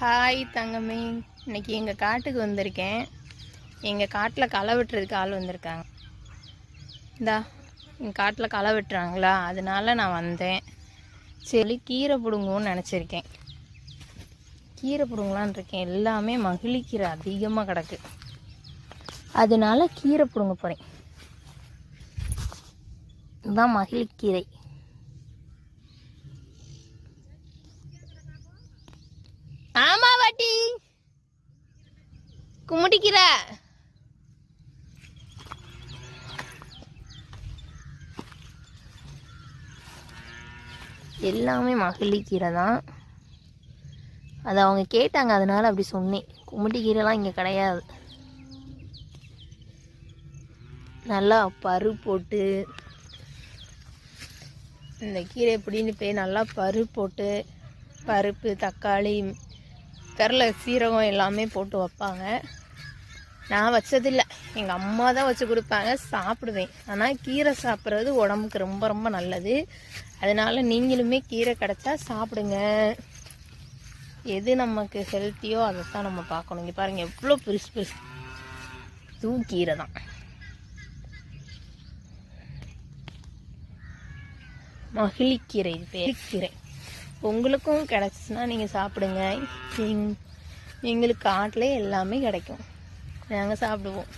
Hi தங்கமே. இன்னைக்கு எங்கள் காட்டுக்கு வந்திருக்கேன். எங்கள் காட்டில் களை வெட்டுறதுக்கு ஆள் வந்திருக்காங்க. இந்தா எங்கள் காட்டில் களை வெட்டுறாங்களா? அதனால நான் வந்தேன். சரி கீரை பிடுங்குவோன்னு நினச்சிருக்கேன். கீரை பிடுங்கலான்னு இருக்கேன். எல்லாமே மகிழி கீரை அதிகமாக கிடக்கு. அதனால கீரை பிடுங்க போகிறேன் இதுதான் மகிழிக்கீரை ஆமா பாட்டி கும்பிட்டிக்கிற எல்லாமே மகளிக்கீரை தான் அது அவங்க கேட்டாங்க அதனால அப்படி சொன்னேன். கும்பிட்டி கீரைலாம் இங்கே கிடையாது. நல்லா பரு போட்டு இந்த கீரை எப்படின்னு போய் நல்லா பரு போட்டு பருப்பு தக்காளி கரல சீரகம் எல்லாமே போட்டு வைப்பாங்க. நான் வச்சதில்லை. எங்கள் அம்மா தான் வச்சு கொடுப்பாங்க. சாப்பிடுவேன். ஆனால் கீரை சாப்பிட்றது உடம்புக்கு ரொம்ப ரொம்ப நல்லது. அதனால நீங்களுமே கீரை கிடச்சா சாப்பிடுங்க. எது நமக்கு ஹெல்த்தியோ அதை தான் நம்ம பார்க்கணும். இங்கே பாருங்கள் எவ்வளோ பெருசு பெருசு. தூக்கீரை கீரை தான். மகிழிக்கீரை இது பேர். கீரை. உங்களுக்கும் கிடச்சிச்சின்னா நீங்கள் சாப்பிடுங்க. எங் எங்களுக்கு காட்டில் எல்லாமே கிடைக்கும். நாங்கள் சாப்பிடுவோம்.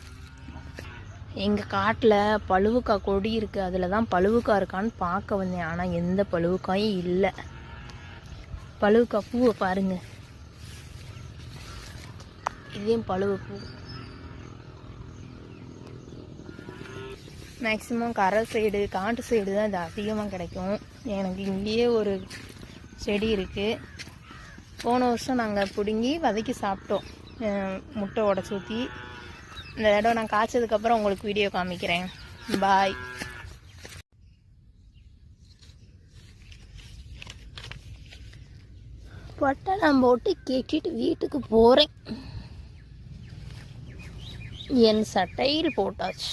எங்கள் காட்டில் பழுவுக்காய் கொடி இருக்குது அதில் தான் பழுவுக்காய் இருக்கான்னு பார்க்க வந்தேன். ஆனால் எந்த பழுவுக்காயும் இல்லை. பழுவுக்காய் பூவை பாருங்க. இதையும் பழுவு பூ? மேக்ஸிமம் கரை சைடு காட்டு சைடு தான் இது அதிகமாக கிடைக்கும். எனக்கு இங்கேயே ஒரு செடி இருக்குது போன வருஷம் நாங்கள் பிடுங்கி வதக்கி சாப்பிட்டோம். முட்டை உடச்சி ஊற்றி இந்த தடவை நான் காய்ச்சதுக்கப்புறம் உங்களுக்கு வீடியோ காமிக்கிறேன். பாய் பொட்டெல்லாம் போட்டு கெட்டிட்டு வீட்டுக்கு போகிறேன் என் சட்டையில் போட்டாச்சு.